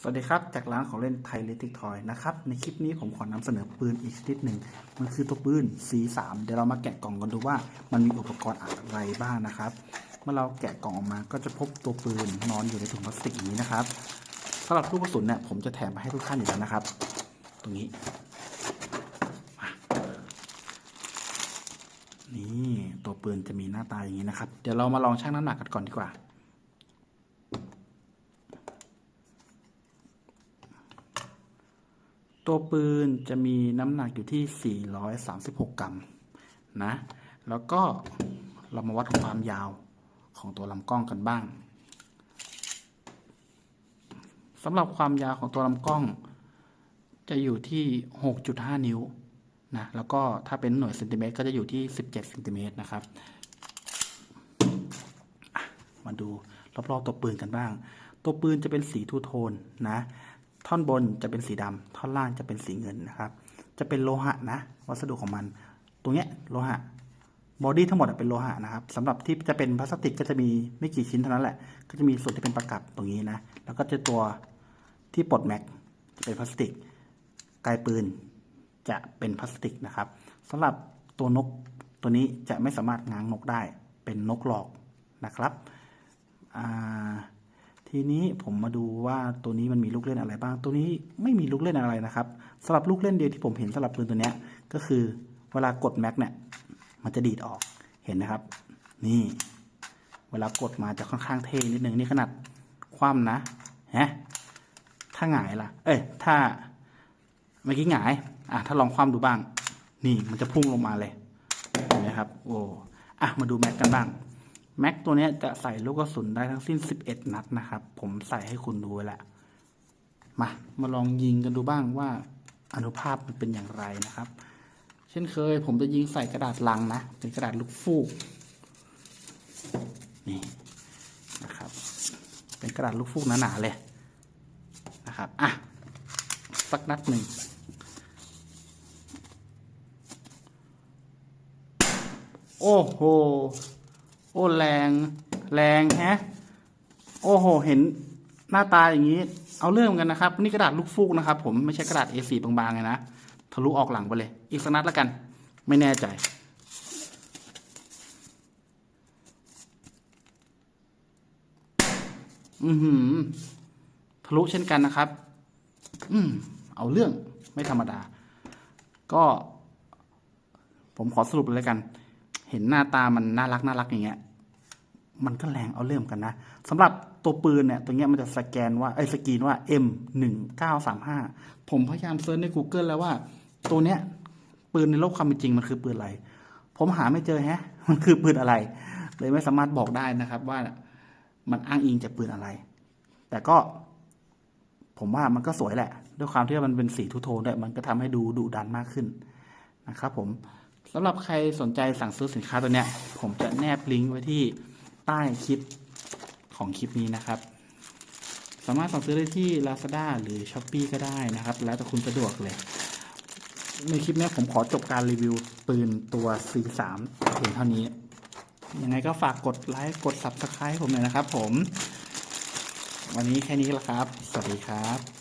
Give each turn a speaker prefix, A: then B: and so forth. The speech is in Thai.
A: สวัสดีครับ จากร้านของเล่นไทยเลติกทอยนะครับ ในคลิปนี้ผมขอนำเสนอปืนอีกชนิดหนึ่ง มันคือตัวปืน C3 เดี๋ยวเรามาแกะกล่องกันดูว่ามันมีอุปกรณ์อะไรบ้างนะครับ เมื่อเราแกะกล่องออกมาก็จะพบตัวปืนนอนอยู่ในถุงพลาสติกนี้นะครับสำหรับลูกกระสุนเนี่ยผมจะแถมมาให้ทุกท่านอยู่แล้วนะครับ ตรงนี้ นี่ตัวปืนจะมีหน้าตาอย่างนี้นะครับ เดี๋ยวเรามาลองชั่งน้ำหนักกันก่อนดีกว่า ตัวปืนจะมีน้ำหนักอยู่ที่ 436 กรัมนะ แล้วก็เรามาวัดความยาวของตัวลำกล้องกันบ้างสำหรับความยาวของตัวลำกล้อง จะอยู่ที่ 6.5 นิ้วนะ แล้วก็ถ้าเป็นหน่วยเซนติเมตรก็จะอยู่ที่ 17เซนติเมตรนะครับ มาดูรอบๆตัวปืนกันบ้าง ตัวปืนจะเป็นสีทูโทนนะ ท่อนบนจะเป็นสีดำท่อนล่างจะเป็นสีเงินนะครับ จะเป็นโลหะนะ วัสดุของมัน ตรงเนี้ยโลหะบอดี้ทั้งหมดเป็นโลหะนะครับสำหรับที่จะเป็นพลาสติกก็จะมีไม่กี่ชิ้นเท่านั้นแหละ ก็จะมีส่วนที่เป็นประกับตรงนี้นะ แล้วก็จะตัวที่ปลดแม็กจะเป็นพลาสติกไกลปืนจะเป็นพลาสติกนะครับสำหรับตัวนกตัวนี้จะไม่สามารถง้างนกได้ เป็นนกหลอกนะครับอ่า ทีนี้ผมมาดูว่าตัวนี้มันมีลูกเล่นอะไรบ้าง ตัวนี้ไม่มีลูกเล่นอะไรนะครับสำหรับลูกเล่นเดียวที่ผมเห็นสำหรับปืนตัวนี้ก็คือเวลากดแม็กเนี่ยมันจะดีดออกเห็นนะครับ นี่ เวลากดมาจะค่อนข้างเท่นิดนึงนี่ขนาดคว่ำนะฮะถ้าหงายล่ะ เอ้ยถ้าเมื่อกี้หงายอะถ้าลองคว่ำดูบ้าง นี่มันจะพุ่งลงมาเลยเห็นไหมครับ โอ้อะมาดูแม็กกันบ้าง แม็กตัวนี้จะใส่ลูกกระสุนได้ทั้งสิ้น 11 นัดนะครับ ผมใส่ให้คุณดูไว้แล้วมา มาลองยิงกันดูบ้างว่าอนุภาพมันเป็นอย่างไรนะครับ เช่นเคย ผมจะยิงใส่กระดาษลังนะ เป็นกระดาษลูกฟูก นี่นะครับ เป็นกระดาษลูกฟูกหนาๆเลยนะครับ อะ สักนัดหนึ่งโอ้โห อ้แรงแรงแฮะโอ้โห เห็นหน้าตาอย่างนี้ เอาเรื่องเหมือนกันนะครับ นี่กระดาษลูกฟูกนะครับ ผมไม่ใช่กระดาษ A4 บางๆเลยนะทะลุออกหลังไปเลย อีกสักนัดแล้วกัน ไม่แน่ใจ อือหือทะลุเช่นกันนะครับ อืมเอาเรื่องไม่ธรรมดา ก็ ผมขอสรุปเลยกัน เห็นหน้าตามันน่ารักน่ารักอย่างเงี้ย มันก็แรงเอาเรื่องกันนะสำหรับตัวปืนเนี่ยตัวเนี้ยมันจะสแกนว่าไอ้สกรีนว่า M หนึ่งเก้าสามห้าผมพยายามเซิร์ชใน Google แล้วว่า ตัวเนี้ยปืนในโลกความเป็นจริงมันคือปืนอะไร ผมหาไม่เจอแฮะ มันคือปืนอะไร เลยไม่สามารถบอกได้นะครับว่ามันอ้างอิงจากปืนอะไร แต่ก็ ผมว่ามันก็สวยแหละ ด้วยความที่มันเป็นสีทูโทนด้วยมันก็ทำให้ดูดุดันมากขึ้นนะครับผมสำหรับใครสนใจสั่งซื้อสินค้าตัวเนี้ย ผมจะแนบลิงก์ไว้ที่ ใต้คลิปของคลิปนี้นะครับ สามารถสั่งซื้อได้ที่ Lazada หรือ s h อ p e e ก็ได้นะครับ แล้วแต่คุณสะดวกเลย ในคลิปนี้ผมขอจบการรีวิวปืนตัว C3 เพียงเท่านี้ ยังไงก็ฝากกดไลค์กด Subscribe ให้ผมหน่อยนะครับผม วันนี้แค่นี้ละครับ สวัสดีครับ